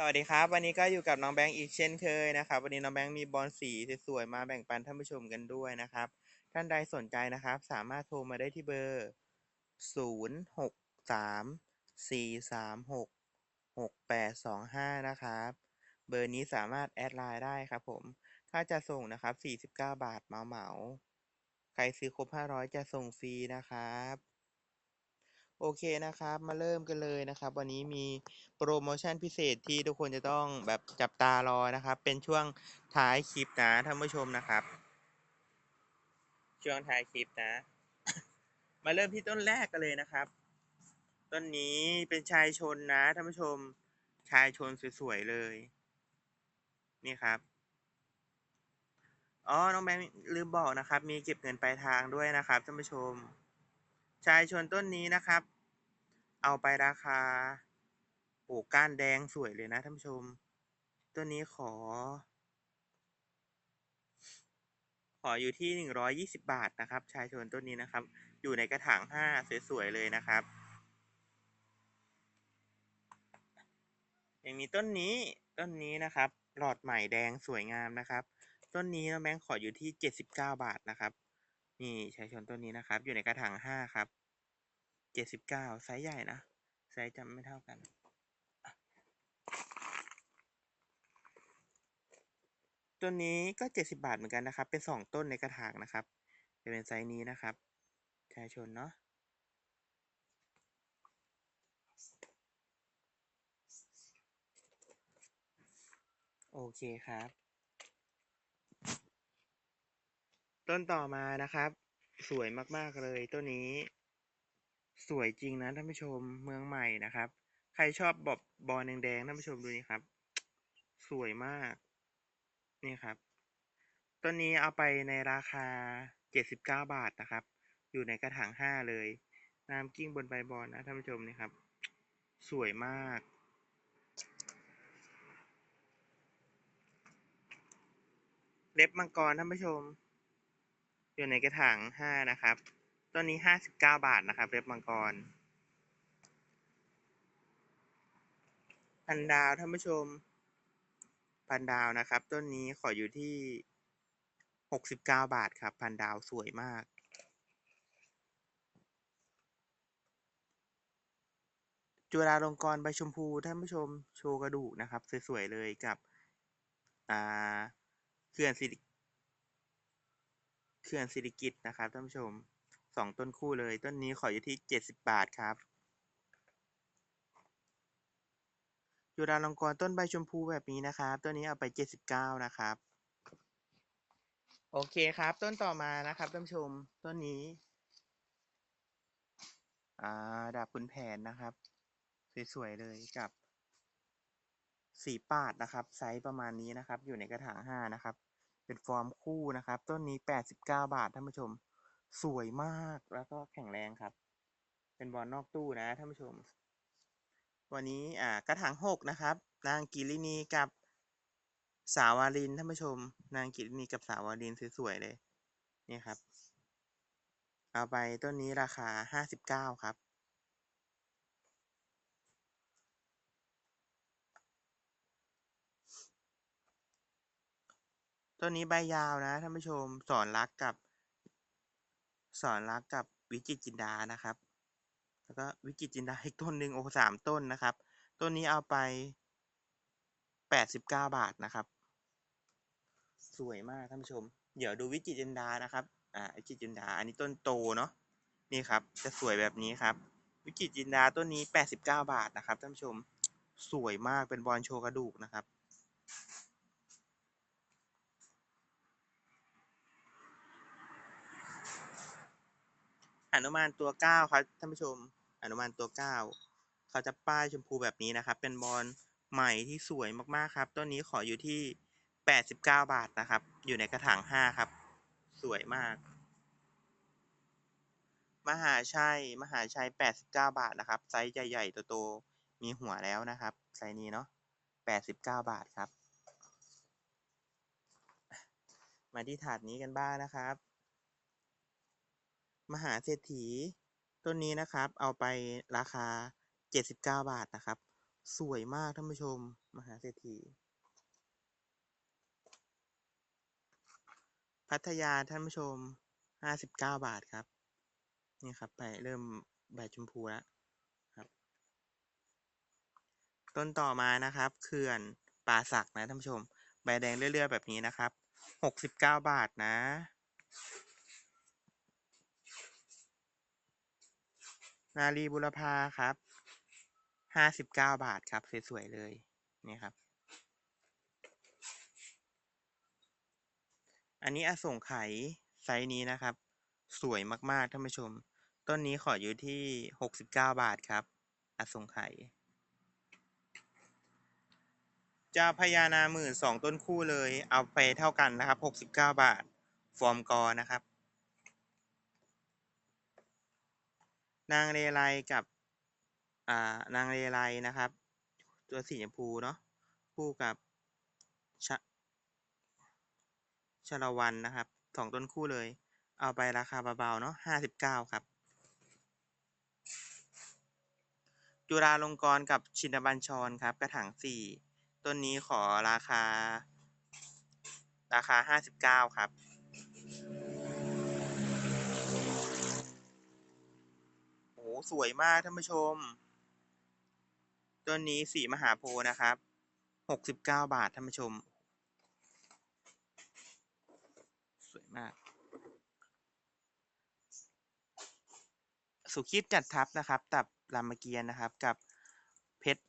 สวัสดีครับ วันนี้ก็อยู่กับน้องแบงค์อีกเช่นเคยนะครับวันนี้น้องแบงค์มีบอลสีสวยๆมาแบ่งปันท่านผู้ชมกันด้วยนะครับ ท่านใดสนใจนะครับ สามารถโทรมาได้ที่เบอร์ 0 6 3 4 3 6 6 8 2 5 นะครับ เบอร์นี้สามารถแอดไลน์ได้ครับผมถ้าจะส่งนะครับ 49 บาทเหมาๆใครซื้อครบ 500 จะส่งฟรีนะครับ โอเคนะครับ มาเริ่มกันเลยนะครับ วันนี้มีโปรโมชั่นพิเศษที่ทุกคนจะต้องแบบจับตารอนะครับ เป็นช่วงท้ายคลิปนะท่านผู้ชมนะครับ ช่วงท้ายคลิปนะ มาเริ่มที่ต้นแรกกันเลยนะครับ ต้นนี้เป็นชายชนนะท่านผู้ชมชายชนสวยๆเลย นี่ครับอ๋อน้องแบงค์ลืมบอกนะครับ มีเก็บเงินปลายทางด้วยนะครับท่านผู้ชม ชายชนต้นนี้นะครับ เอาไปราคาโอ้ก้านแดงสวยเลยนะท่านผู้ชม ต้นนี้ขอ ขออยู่ที่หนึ่งร้อยยี่สิบาทนะครับ ชายชนต้นนี้นะครับ อยู่ในกระถางห้าสวยๆเลยนะครับยังมีต้นนี้ต้นนี้นะครับ หลอดใหม่แดงสวยงามนะครับ ต้นนี้น้องแบงค์ขออยู่ที่เจ็ดสิบเก้าบาทนะครับ นี่ชายชนต้นนี้นะครับ อยู่ในกระถางห้าครับเจ็ดสิบเก้าไซส์ใหญ่นะไซส์จำไม่เท่ากันต้นนี้ก็เจ็ดสิบาทเหมือนกันนะครับ เป็นสองต้นในกระถางนะครับ จะเป็นไซส์นี้นะครับชายชนเนาะโอเคครับ ต้นต่อมานะครับ สวยมากๆเลยต้นนี้ สวยจริงนะท่านผู้ชมเมืองใหม่นะครับ ใครชอบบอบบอลแดงๆท่านผู้ชมดูนี่ครับ สวยมาก นี่ครับต้นนี้เอาไปในราคาเจ็ดสิบเก้าบาทนะครับ อยู่ในกระถางห้าเลย น้ำกิ้งบนใบบอลนะท่านผู้ชมนี่ครับ สวยมากเล็บมังกรท่านผู้ชม อยู่ในกระถางห้านะครับ ต้นนี้ห้าสิบเก้าบาทนะครับเล็บมังกรพันดาวท่านผู้ชม พันดาวนะครับ ต้นนี้ขออยู่ที่หกสิบเก้าบาทครับ พันดาวสวยมากจุฬาลงกรณ์ใบชมพูท่านผู้ชมโชว์กระดูกนะครับ สวย ๆ เลยกับเขื่อนสิริ เขื่อนสิริกิตนะครับท่านผู้ชมสองต้นคู่เลยต้นนี้ขออยู่ที่เจ็ดสิบบาทครับจุฬาลงกรณ์ต้นใบชมพูแบบนี้นะครับต้นนี้เอาไปเจ็ดสิบเก้านะครับ โอเคครับ ต้นต่อมานะครับท่านผู้ชมต้นนี้อ่าดาบคุณแผนนะครับ สวยๆเลยกับสีปาดนะครับ ไซส์ประมาณนี้นะครับ อยู่ในกระถางห้านะครับ เป็นฟอร์มคู่นะครับ ต้นนี้แปดสิบเก้าบาทท่านผู้ชม สวยมากแล้วก็แข็งแรงครับ เป็นบอลนอกตู้นะท่านผู้ชม วันนี้อ่ากระถางหกนะครับ นางกิรินีกับสาวารินท่านผู้ชม นางกิรินีกับสาวารินสวยๆเลย นี่ครับ เอาไปต้นนี้ราคาห้าสิบเก้าครับ ต้นนี้ใบยาวนะท่านผู้ชมสอนรักกับ สอนรักกับวิจิตจินดานะครับ แล้วก็วิจิตจินดาอีกต้นหนึ่งโอ้สามต้นนะครับ ต้นนี้เอาไปแปดสิบเก้าบาทนะครับ สวยมากท่านผู้ชม เดี๋ยวดูวิจิตจินดานะครับ อ่าวิจิตจินดา อันนี้ต้นโตเนาะนี่ครับ จะสวยแบบนี้ครับ วิจิตจินดาต้นนี้แปดสิบเก้าบาทนะครับท่านผู้ชม สวยมากเป็นบอลโชว์กระดูกนะครับ อนุมานตัวเก้าครับท่านผู้ชมอนุมานตัวเก้าเขาจะป้ายชมพูแบบนี้นะครับ เป็นบอลใหม่ที่สวยมากๆครับต้นนี้ขออยู่ที่แปดสิบเก้าบาทนะครับ อยู่ในกระถางห้าครับ สวยมาก มหาชัยมหาชัยแปดสิบเก้าบาทนะครับไซส์ใหญ่ๆโตๆมีหัวแล้วนะครับไซส์นี้เนาะแปดสิบเก้าบาทครับ มาที่ถาดนี้กันบ้างนะครับ มหาเศรษฐีต้นนี้นะครับ เอาไปราคาเจ็ดสิบเก้าบาทนะครับ สวยมากท่านผู้ชม มหาเศรษฐี พัทยาท่านผู้ชมห้าสิบเก้าบาทครับ นี่ครับไปเริ่มใบชมพูแล้วครับ ต้นต่อมานะครับเขื่อนป่าสักนะท่านผู้ชม ใบแดงเรื่อยๆแบบนี้นะครับหกสิบเก้าบาทนะ นารีบุรพาครับ ห้าสิบเก้าบาทครับ สวยๆเลย นี่ครับ อันนี้อสงไขไซส์นี้นะครับ สวยมากๆท่านผู้ชม ต้นนี้ขออยู่ที่หกสิบเก้าบาทครับ อสงไขยเจ้าพญานาหมื่นสองต้นคู่เลย เอาไปเท่ากันนะครับหกสิบเก้าบาท ฟอร์มกอนะครับ นางเรไลกับ อ่านางเรไลนะครับ ตัวสีชมพูเนาะคู่กับชชาลวันนะครับสองต้นคู่เลย เอาไปราคาเบาๆเนาะห้าสิบเก้าครับ จุฬาลงกรณ์กับชินบัญชรครับ กระถางสี่ต้นนี้ขอราคา ราคาห้าสิบเก้าครับ สวยมากท่านผู้ชม ต้นนี้สีมหาโพธิ์นะครับหกสิบเก้าบาทท่านผู้ชม สวยมาก สุขิตจัดทับนะครับ ตับรามเกียรติ์นะครับกับเพชร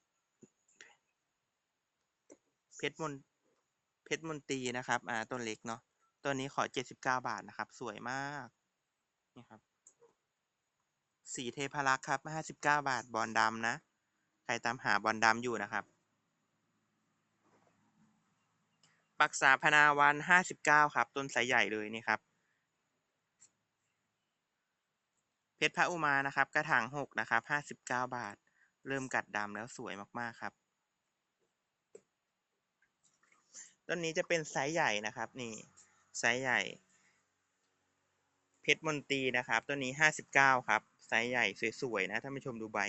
เพชรมนเพชรมนตรีนะครับ อ่า ต้นเล็กเนาะ ต้นนี้ขอเจ็ดสิบเก้าบาทนะครับ สวยมาก นี่ครับ สีเทพารักษ์ครับห้าสิบเก้าบาท บอลดำนะ ใครตามหาบอลดำอยู่นะครับ ปักษาพนาวันห้าสิบเก้าครับ ต้นไซส์ใหญ่เลยนี่ครับ เพชรพระอุมานะครับ กระถางหกนะครับห้าสิบเก้าบาท เริ่มกัดดำแล้วสวยมากๆครับ ต้นนี้จะเป็นไซส์ใหญ่นะครับ นี่ไซส์ใหญ่ ชรมนตรีนะครับต้นนี้ห้าสิบเก้าครับไซส์ใหญ่สวยๆนะท่านผู้ชมดูใบ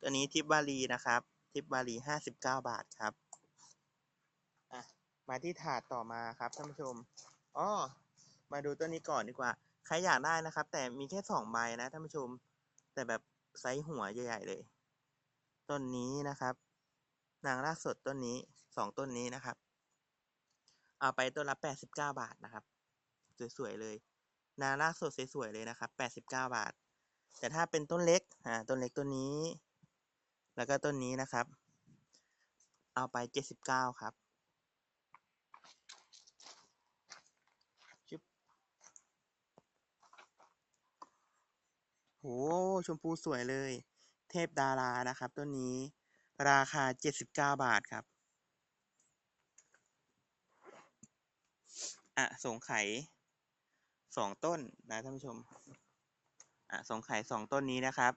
ตัวนี้ทิปบาลีนะครับ ทิปบาลีห้าสิบเก้าบาทครับอะมาที่ถาดต่อมาครับท่านผู้ชมอ๋อมาดูต้นนี้ก่อนดีกว่า ใครอยากได้นะครับ แต่มีแค่สองใบนะท่านผู้ชม แต่แบบไซส์หัวใหญ่ๆเลยต้นนี้นะครับ นางรากสดต้นนี้สองต้นนี้นะครับ เอาไปต้นละแปดสิบเก้าบาทนะครับ สวยๆเลยนางราสดสวยๆเลยนะครับแปดสิบเก้าบาท แต่ถ้าเป็นต้นเล็กอ่าต้นเล็กต้นนี้ แล้วก็ต้นนี้นะครับ เอาไปเจ็ดสิบเก้าครับชึบโหชมพูสวยเลย เทพดารานะครับ ต้นนี้ ราคาเจ็ดสิบเก้าบาทครับ อะสงไขยสองต้นนะท่านผู้ชมอะสงไขยสองต้นนี้นะครับ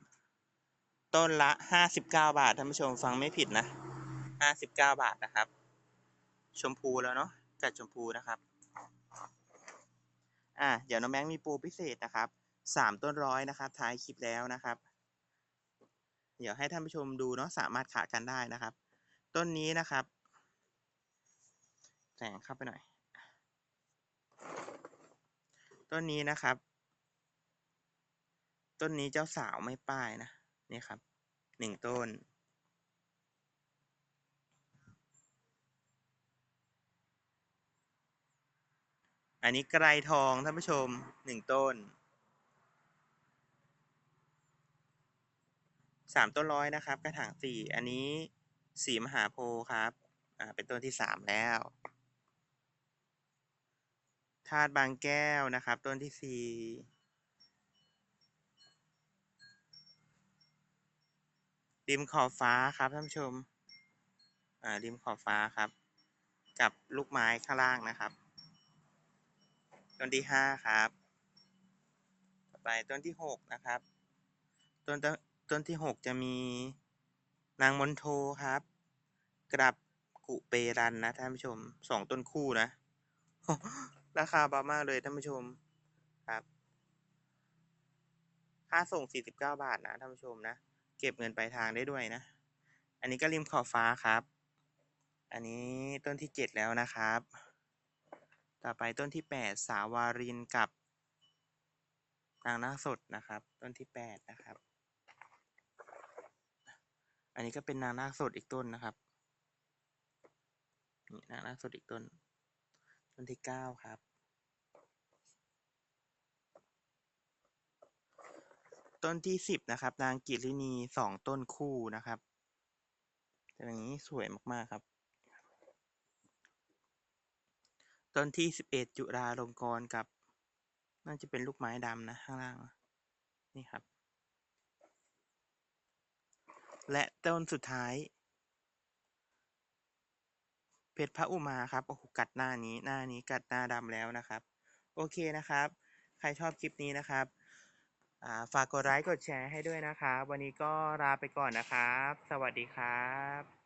ต้นละห้าสิบเก้าบาทท่านผู้ชมฟังไม่ผิดนะห้าสิบเก้าบาทนะครับ ชมพูแล้วเนาะจัดชมพูนะครับอะเดี๋ยวน้องแบงค์มีโปรพิเศษนะครับสามต้นร้อยนะครับ ท้ายคลิปแล้วนะครับ เดี๋ยวให้ท่านผู้ชมดูเนาะสามารถขากันได้นะครับ ต้นนี้นะครับแสงเข้าไปหน่อย ต้นนี้นะครับ ต้นนี้เจ้าสาวไม่ป้ายนะนี่ครับหนึ่งต้น อันนี้ไกรทองท่านผู้ชมหนึ่งต้นสามต้นร้อยนะครับ กระถางสี่อันนี้สีมหาโพธิ์ครับ อ่า เป็นต้นที่สามแล้ว ธาตุบางแก้วนะครับ ต้นที่สี่ริมขอบฟ้าครับท่านผู้ชม อ่าริมขอบฟ้าครับ กับลูกไม้ข้างล่างนะครับ ต้นที่ห้าครับ ต่อไปต้นที่หกนะครับ ต้นต้นที่หกจะมีนางมนโทครับกรับกุเปรันนะท่านผู้ชมสองต้นคู่นะ ราคาเบามากเลยท่านผู้ชมครับ ค่าส่ง 49 บาทนะท่านผู้ชมนะ เก็บเงินปลายทางได้ด้วยนะ อันนี้ก็ริมขอบฟ้าครับ อันนี้ต้นที่ 7 แล้วนะครับ ต่อไปต้นที่ 8 สาวารินกับนางนาคสดนะครับ ต้นที่ 8 นะครับ อันนี้ก็เป็นนางนาคสดอีกต้นนะครับนี่นางนาคสดอีกต้น ต้นที่9ครับ ต้นที่10นะครับ นางกิรินีสองต้นคู่นะครับแต่อย่างนี้สวยมาก ๆ ครับ ต้นที่11จุฬาลงกรณ์กับ น่าจะเป็นลูกไม้ดำนะ ข้างล่าง นี่ครับ และต้นสุดท้าย เพชรพระอุมาครับโอ้โหกัดหน้านี้หน้านี้กัดหน้าดำแล้วนะครับ โอเคนะครับ ใครชอบคลิปนี้นะครับฝากกดไลค์กดแชร์ให้ด้วยนะครับ วันนี้ก็ลาไปก่อนนะครับ สวัสดีครับ